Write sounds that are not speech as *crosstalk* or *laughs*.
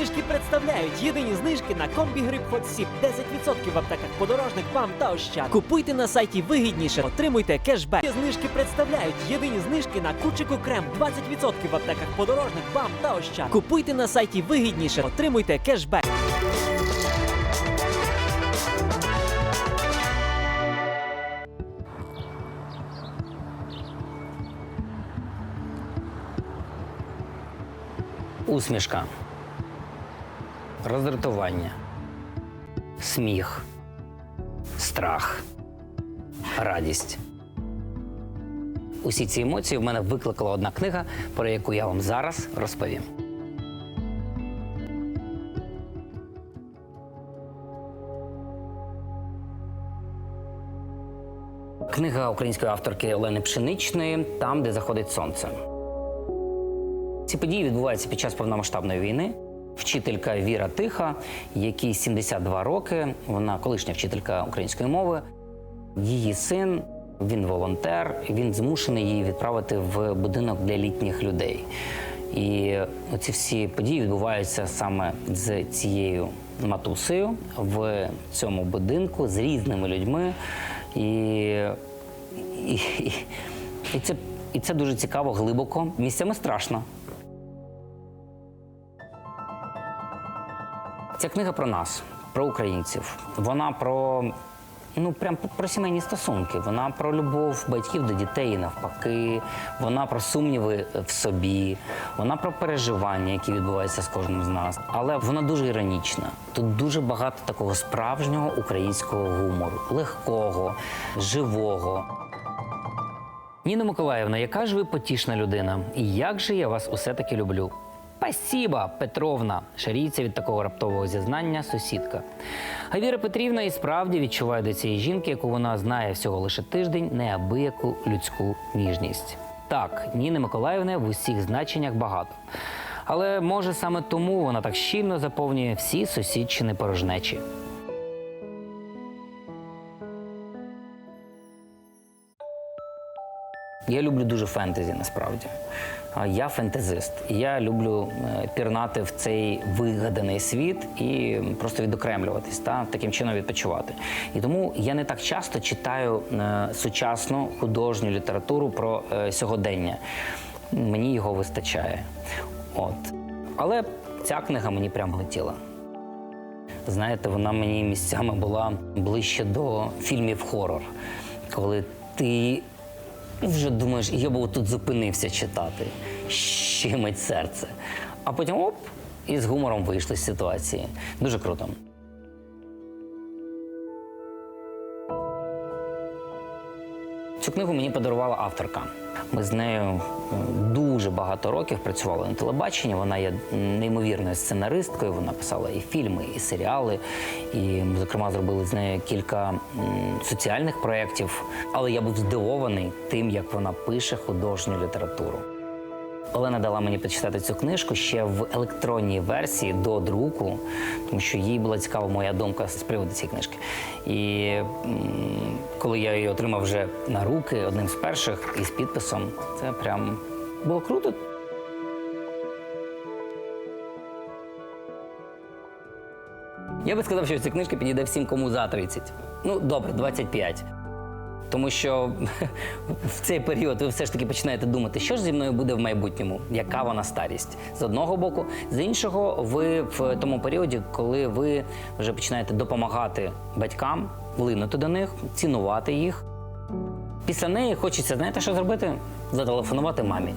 знижки представляють єдині знижки на комбі гриб Hot Sip. 10% в аптеках подорожник вам та ощад. Купуйте на сайті вигідніше, отримуйте кешбек. Знижки представляють єдині знижки на кучику крем. 20% в аптеках подорожник вам та ощад. Купуйте на сайті вигідніше, отримуйте кешбек. Усмішка, роздратування, сміх, страх, радість. Усі ці емоції в мене викликала одна книга, про яку я вам зараз розповім. Книга української авторки Олени Пшеничної Там, де заходить сонце. Ці події відбуваються під час повномасштабної війни. Вчителька Віра Тиха, якій 72 роки, вона колишня вчителька української мови. Її син, він волонтер, він змушений її відправити в будинок для літніх людей. І ці всі події відбуваються саме з цією матусею в цьому будинку з різними людьми. І, і, і, і, це, і це дуже цікаво, глибоко. Місцями страшно. Ця книга про нас, про українців. Вона про ну прям про сімейні стосунки. Вона про любов батьків до дітей і навпаки. Вона про сумніви в собі. Вона про переживання, які відбуваються з кожним з нас. Але вона дуже іронічна. Тут дуже багато такого справжнього українського гумору, легкого, живого. Ніна Миколаївна, яка ж ви потішна людина? І як же я вас усе таки люблю? Спасіба, Петровна, шаріється від такого раптового зізнання сусідка. А Віра Петрівна і справді відчуває до цієї жінки, яку вона знає всього лише тиждень, неабияку людську ніжність. Так, Ніни Миколаївни в усіх значеннях багато. Але може саме тому вона так щільно заповнює всі сусідчини порожнечі. Я люблю дуже фентезі насправді. Я фентезист. Я люблю е, пірнати в цей вигаданий світ і просто відокремлюватись та таким чином відпочивати. І тому я не так часто читаю е, сучасну художню літературу про е, сьогодення. Мені його вистачає. От. Але ця книга мені прям летіла. Знаєте, вона мені місцями була ближче до фільмів хорор, коли ти вже думаєш, я б тут зупинився читати. Щемить серце. А потім оп, і з гумором вийшли з ситуації. Дуже круто. Цю книгу мені подарувала авторка. Ми з нею е, дуже багато років працювали на телебаченні. Вона є неймовірною сценаристкою. Вона писала і фільми, і серіали. І, зокрема, зробили з нею кілька соціальних проєктів. Але я був здивований тим, як вона пише художню літературу. Олена дала мені почитати цю книжку ще в електронній версії до друку, тому що їй була цікава моя думка з приводу цієї книжки. І коли я її отримав вже на руки, одним з перших із підписом, це прям було круто. Я би сказав, що ця книжка підійде всім, кому за 30. Ну, добре, 25. Тому що *laughs* в цей період ви все ж таки починаєте думати, що ж зі мною буде в майбутньому, яка вона старість з одного боку, з іншого, ви в тому періоді, коли ви вже починаєте допомагати батькам, линути до них, цінувати їх. Після неї хочеться, знаєте, що зробити? Зателефонувати мамі.